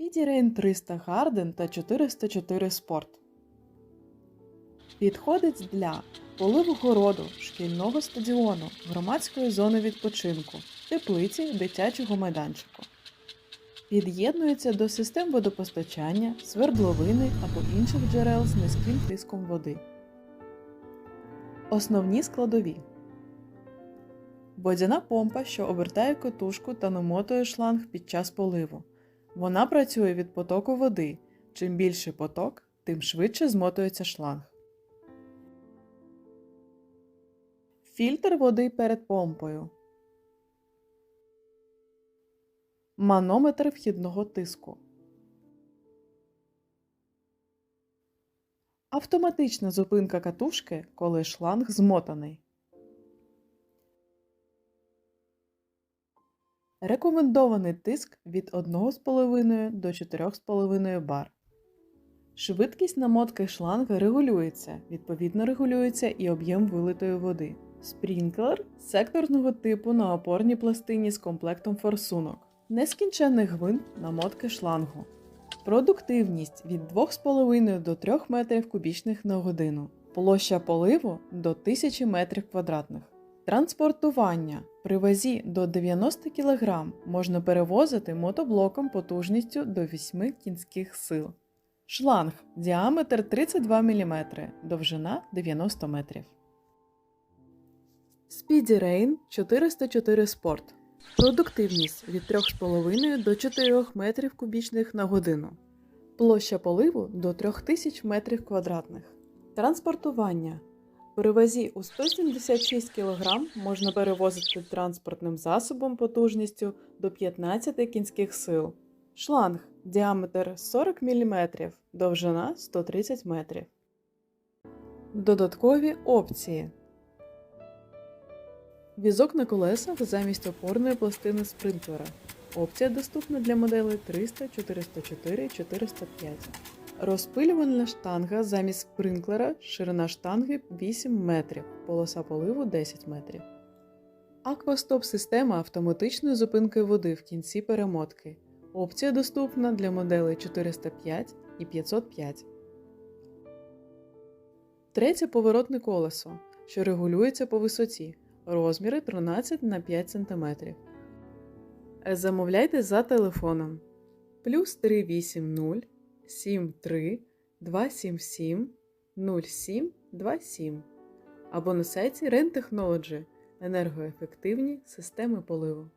Rain 300 Garden та 404 Sport. Підходить для поливу городу, шкільного стадіону, громадської зони відпочинку, теплиці, дитячого майданчику. Під'єднується до систем водопостачання, свердловини або інших джерел з низьким тиском води. Основні складові. Водяна помпа, що обертає котушку та намотує шланг під час поливу. Вона працює від потоку води. Чим більший поток, тим швидше змотується шланг. Фільтр води перед помпою. Манометр вхідного тиску. Автоматична зупинка катушки, коли шланг змотаний. Рекомендований тиск від 1,5 до 4,5 бар. Швидкість намотки шланга регулюється, відповідно регулюється і об'єм вилитої води. Спрінклер секторного типу на опорній пластині з комплектом форсунок. Нескінченний гвинт намотки шлангу. Продуктивність від 2,5 до 3 метрів кубічних на годину. Площа поливу до 1000 метрів квадратних. Транспортування при вазі до 90 кг можна перевозити мотоблоком потужністю до 8 кінських сил. Шланг діаметр 32 мм, довжина 90 метрів. Speedy Rain 404 Sport. Продуктивність від 3,5 до 4 метрів кубічних на годину. Площа поливу до 3000 метрів квадратних. Транспортування при вазі у 176 кг можна перевозити транспортним засобом потужністю до 15 кінських сил. Шланг діаметр 40 мм, довжина 130 метрів. Додаткові опції. Візок на колесах замість опорної пластини спринклера. Опція доступна для моделей 300, 404 405. Розпилювальна штанга замість спринклера, ширина штанги 8 метрів, полоса поливу 10 метрів. Аквастоп система автоматичної зупинки води в кінці перемотки. Опція доступна для моделей 405 і 505. Третє поворотне колесо, що регулюється по висоті. Розміри 13 на 5 см. Замовляйте за телефоном плюс 380 73 277 0727 або на сайті Ren Technology енергоефективні системи поливу.